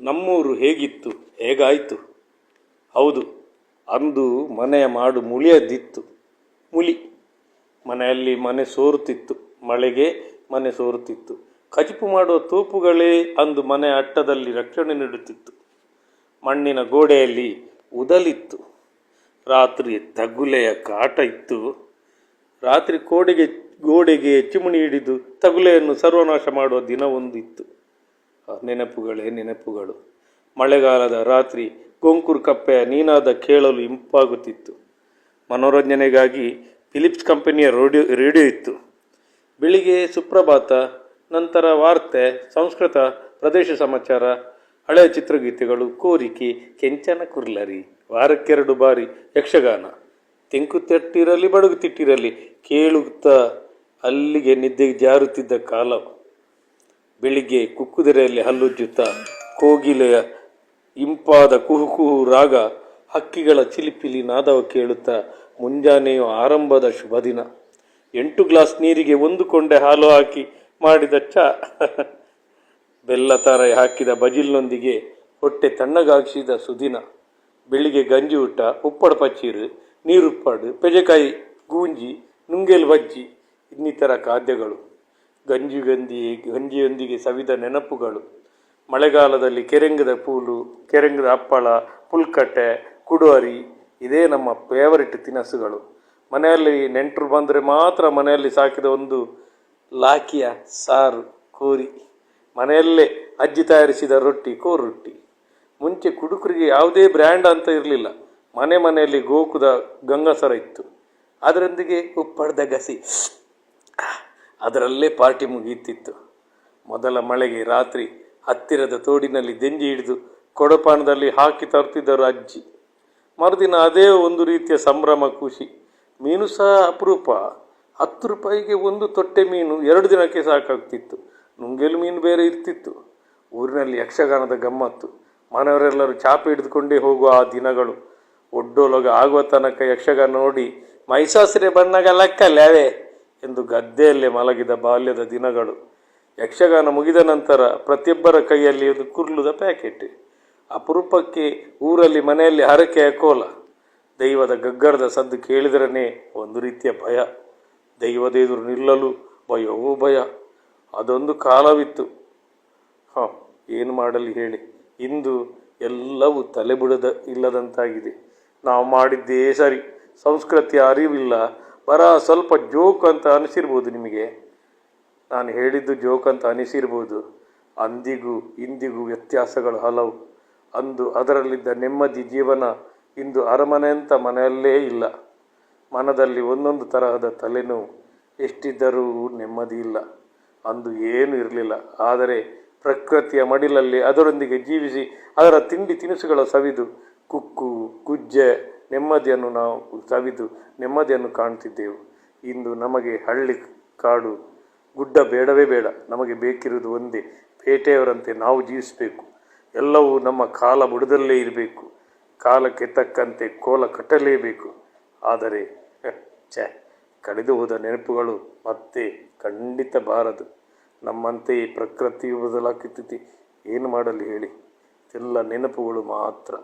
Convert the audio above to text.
ನಮ್ಮೂರು ಹೇಗಿತ್ತು? ಹೇಗಾಯಿತು? ಹೌದು, ಅಂದು ಮನೆಯ ಮಾಡು ಮುಳಿಯದಿತ್ತು. ಮುಲಿ ಮನೆಯಲ್ಲಿ ಮನೆ ಸೋರುತ್ತಿತ್ತು. ಮಳೆಗೆ ಮನೆ ಸೋರುತ್ತಿತ್ತು. ಕಚಿಪು ಮಾಡುವ ತೂಪುಗಳೇ ಅಂದು ಮನೆ ಅಟ್ಟದಲ್ಲಿ ರಕ್ಷಣೆ ನೀಡುತ್ತಿತ್ತು. ಮಣ್ಣಿನ ಗೋಡೆಯಲ್ಲಿ ಉದಲಿತ್ತು. ರಾತ್ರಿ ತಗುಲೆಯ ಕಾಟ ಇತ್ತು. ರಾತ್ರಿ ಕೋಡೆಗೆ, ಗೋಡೆಗೆ ಚಿಮಣಿ ಹಿಡಿದು ತಗುಲೆಯನ್ನು ಸರ್ವನಾಶ ಮಾಡುವ ದಿನ ಒಂದಿತ್ತು. ಆ ನೆನಪುಗಳೇ ನೆನಪುಗಳು. ಮಳೆಗಾಲದ ರಾತ್ರಿ ಗೊಂಕುರ್ ಕಪ್ಪೆಯ ನೀನಾದ ಕೇಳಲು ಇಂಪಾಗುತ್ತಿತ್ತು. ಮನೋರಂಜನೆಗಾಗಿ ಫಿಲಿಪ್ಸ್ ಕಂಪನಿಯ ರೇಡಿಯೋ ರೇಡಿಯೋ ಇತ್ತು. ಬೆಳಿಗ್ಗೆ ಸುಪ್ರಭಾತ, ನಂತರ ವಾರ್ತೆ, ಸಂಸ್ಕೃತ, ಪ್ರದೇಶ ಸಮಾಚಾರ, ಹಳೆಯ ಚಿತ್ರಗೀತೆಗಳು, ಕೋರಿಕೆ, ಕೆಂಚನ ಕುರ್ಲರಿ, ವಾರಕ್ಕೆರಡು ಬಾರಿ ಯಕ್ಷಗಾನ. ತೆಂಕು ತಟ್ಟಿರಲಿ, ಬಡಗು ತಿಟ್ಟಿರಲಿ, ಕೇಳುತ್ತಾ ಅಲ್ಲಿಗೆ ನಿದ್ದೆಗೆ ಜಾರುತ್ತಿದ್ದ ಕಾಲ. ಬೆಳಿಗ್ಗೆ ಕುಕ್ಕುದೆರೆಯಲ್ಲಿ ಹಲ್ಲುಜ್ಜುತ್ತಾ ಕೋಗಿಲೆಯ ಇಂಪಾದ ಕುಹು ಕುಹು ರಾಗ ಹಕ್ಕಿಗಳ ಚಿಲಿಪಿಲಿ ನಾದವ ಕೇಳುತ್ತಾ ಮುಂಜಾನೆಯು ಆರಂಭದ ಶುಭ ದಿನ. ಎಂಟು ಗ್ಲಾಸ್ ನೀರಿಗೆ ಒಂದು ಕೊಂಡೆ ಹಾಲು ಹಾಕಿ ಮಾಡಿದ ಚಾ. ಬೆಲ್ಲ ತರ ಹಾಕಿದ ಬಜಿಲ್ನೊಂದಿಗೆ ಹೊಟ್ಟೆ ತಣ್ಣಗಾಗಿಸಿದ ಸುದಿನ. ಬೆಳಿಗ್ಗೆ ಗಂಜಿ ಊಟ ಉಪ್ಪಡ ಪಚ್ಚೀರು, ನೀರುಪ್ಪಾಡು, ಪೆಜೆಕಾಯಿ, ಗೂಂಜಿ, ನುಂಗೇಲ್ ಬಜ್ಜಿ ಇನ್ನಿತರ ಖಾದ್ಯಗಳು. ಗಂಜಿ ಗಂಜಿ ಗಂಜಿಯೊಂದಿಗೆ ಸವಿದ ನೆನಪುಗಳು. ಮಳೆಗಾಲದಲ್ಲಿ ಕೆರೆಂಗದ ಪೂಲು, ಕೆರೆಂಗದ ಹಪ್ಪಳ, ಪುಲ್ಕಟ್ಟೆ ಕುಡುವರಿ ಇದೇ ನಮ್ಮ ಫೇವರಿಟ್ ತಿನಸುಗಳು. ಮನೆಯಲ್ಲಿ ನೆಂಟರು ಬಂದರೆ ಮಾತ್ರ ಮನೆಯಲ್ಲಿ ಸಾಕಿದ ಒಂದು ಲಾಕಿಯ ಸಾರು, ಕೋರಿ. ಮನೆಯಲ್ಲೇ ಅಜ್ಜಿ ತಯಾರಿಸಿದ ರೊಟ್ಟಿ ಕೋರ್ ರೊಟ್ಟಿ ಮುಂಚೆ ಕುಡುಕರಿಗೆ ಯಾವುದೇ ಬ್ರ್ಯಾಂಡ್ ಅಂತ ಇರಲಿಲ್ಲ. ಮನೆ ಮನೆಯಲ್ಲಿ ಗೋಕುದ ಗಂಗಸರ ಇತ್ತು. ಅದರೊಂದಿಗೆ ಉಪ್ಪಡ್ದ ಗಸಿ. ಅದರಲ್ಲೇ ಪಾರ್ಟಿ ಮುಗಿಯುತ್ತಿತ್ತು. ಮೊದಲ ಮಳೆಗೆ ರಾತ್ರಿ ಹತ್ತಿರದ ತೋಡಿನಲ್ಲಿ ದೆಂಜಿ ಹಿಡಿದು ಕೊಡಪಾಣದಲ್ಲಿ ಹಾಕಿ ತರುತ್ತಿದ್ದರು ಅಜ್ಜಿ ಮರುದಿನ ಅದೇ ಒಂದು ರೀತಿಯ ಸಂಭ್ರಮ, ಖುಷಿ. ಮೀನು ಸಹ ಅಪರೂಪ. ಹತ್ತು ರೂಪಾಯಿಗೆ ಒಂದು ತೊಟ್ಟೆ ಮೀನು ಎರಡು ದಿನಕ್ಕೆ ಸಾಕಾಗ್ತಿತ್ತು. ನುಂಗೇಲು ಮೀನು ಬೇರೆ ಇರ್ತಿತ್ತು. ಊರಿನಲ್ಲಿ ಯಕ್ಷಗಾನದ ಗಮ್ಮತ್ತು. ಮನೆಯವರೆಲ್ಲರೂ ಚಾಪೆ ಹಿಡಿದುಕೊಂಡೇ ಹೋಗುವ ಆ ದಿನಗಳು. ಒಡ್ಡೋಲಗ ಆಗುವ ತನಕ ಯಕ್ಷಗಾನ ನೋಡಿ ಮೈಸಾಸಿರೆ ಬಣ್ಣಗ ಲೆಕ್ಕಲ್ಲವೇ ಎಂದು ಗದ್ದೆಯಲ್ಲೇ ಮಲಗಿದ ಬಾಲ್ಯದ ದಿನಗಳು. ಯಕ್ಷಗಾನ ಮುಗಿದ ನಂತರ ಪ್ರತಿಯೊಬ್ಬರ ಕೈಯಲ್ಲಿ ಒಂದು ಕುರ್ಲುದ ಪ್ಯಾಕೆಟ್. ಅಪರೂಪಕ್ಕೆ ಊರಲ್ಲಿ ಮನೆಯಲ್ಲಿ ಹರಕೆಯ ಕೋಲ ದೈವದ ಗಗ್ಗರದ ಸದ್ದು ಕೇಳಿದ್ರೇ ಒಂದು ರೀತಿಯ ಭಯ. ದೈವದ ಎದುರು ನಿಲ್ಲಲು ಭಯವೂ ಭಯ. ಅದೊಂದು ಕಾಲವಿತ್ತು. ಹಾಂ, ಏನು ಮಾಡಲಿ ಹೇಳಿ. ಇಂದು ಎಲ್ಲವೂ ತಲೆಬುಡದ ಇಲ್ಲದಂತಾಗಿದೆ. ನಾವು ಮಾಡಿದ್ದೇ ಸರಿ. ಸಂಸ್ಕೃತಿಯ ಅರಿವಿಲ್ಲ. ಬರ ಸ್ವಲ್ಪ ಜೋಕ್ ಅಂತ ಅನಿಸಿರ್ಬೋದು ನಿಮಗೆ. ನಾನು ಹೇಳಿದ್ದು ಜೋಕ್ ಅಂತ ಅನಿಸಿರ್ಬೋದು. ಅಂದಿಗೂ ಇಂದಿಗೂ ವ್ಯತ್ಯಾಸಗಳು ಹಲವು. ಅಂದು ಅದರಲ್ಲಿದ್ದ ನೆಮ್ಮದಿ ಜೀವನ ಇಂದು ಅರಮನೆಯಂತ ಮನೆಯಲ್ಲೇ ಇಲ್ಲ. ಮನದಲ್ಲಿ ಒಂದೊಂದು ತರಹದ ತಲೆನೋವು. ಎಷ್ಟಿದ್ದರೂ ನೆಮ್ಮದಿ ಇಲ್ಲ. ಅಂದು ಏನೂ ಇರಲಿಲ್ಲ. ಆದರೆ ಪ್ರಕೃತಿಯ ಮಡಿಲಲ್ಲಿ ಅದರೊಂದಿಗೆ ಜೀವಿಸಿ ಅದರ ತಿಂಡಿ ತಿನಿಸುಗಳ ಸವಿದು ಕುಕ್ಕು ಗುಜ್ಜೆ ನೆಮ್ಮದಿಯನ್ನು ನಾವು ಸವಿದು ನೆಮ್ಮದಿಯನ್ನು ಕಾಣ್ತಿದ್ದೆವು. ಇಂದು ನಮಗೆ ಹಳ್ಳಿ ಕಾಡು ಗುಡ್ಡ ಬೇಡವೇ ಬೇಡ. ನಮಗೆ ಬೇಕಿರುವುದು ಒಂದೇ. ಪೇಟೆಯವರಂತೆ ನಾವು ಜೀವಿಸಬೇಕು. ಎಲ್ಲವೂ ನಮ್ಮ ಕಾಲ ಬುಡದಲ್ಲೇ ಇರಬೇಕು. ಕಾಲಕ್ಕೆ ತಕ್ಕಂತೆ ಕೋಲ ಕಟ್ಟಲೇಬೇಕು. ಆದರೆ ಛೆ, ಕಳೆದು ಹೋದ ನೆನಪುಗಳು ಮತ್ತೆ ಖಂಡಿತ ಬಾರದು. ನಮ್ಮಂತೆಯೇ ಪ್ರಕೃತಿಯು ಬದಲಾಗುತ್ತಿದೆ ಏನು ಮಾಡಲಿ ಹೇಳಿ. ಎಲ್ಲ ನೆನಪುಗಳು ಮಾತ್ರ.